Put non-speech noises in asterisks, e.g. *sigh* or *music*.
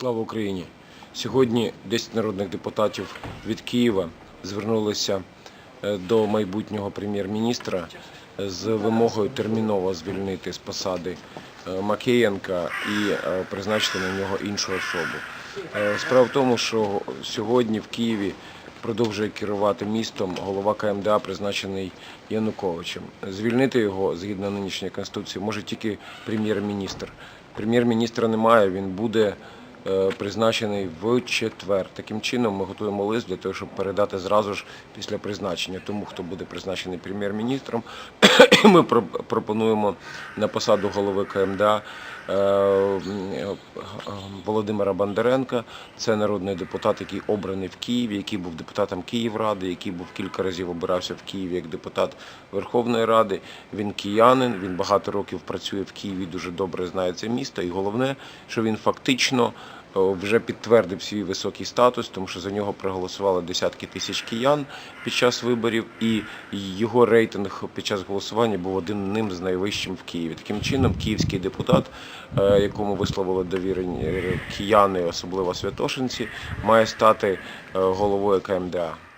Слава Україні! Сьогодні 10 народних депутатів від Києва звернулися е, до майбутнього прем'єр-міністра з вимогою терміново звільнити з посади е, Макеєнка і е, призначити на нього іншу особу. Е, Справа в тому, що сьогодні в Києві продовжує керувати містом голова КМДА, призначений Януковичем. Звільнити його згідно нинішньої конституції може тільки прем'єр-міністр. Прем'єр-міністра немає, він буде е, призначений в четвер. Таким чином ми готуємо лист для того, щоб передати зразу ж після призначення тому, хто буде призначений прем'єр-міністром. *coughs* Ми пропонуємо на посаду голови КМДА е, Володимира Бондаренка. Це народний депутат, який обраний в Києві, який був депутатом Київради, який був кілька разів обирався в Києві як депутат Верховної Ради. Він киянин, він багато років працює в Києві, дуже добре знає це місто. І головне, що він фактично е, вже підтвердив свій високий статус, тому що за нього проголосували десятки тисяч киян під час виборів, і його рейтинг під час голосування був одним з найвищим в Києві. Таким чином, київський депутат, е, якому висловили довіри е, кияни, особливо святошинці, має стати е, головою КМДА.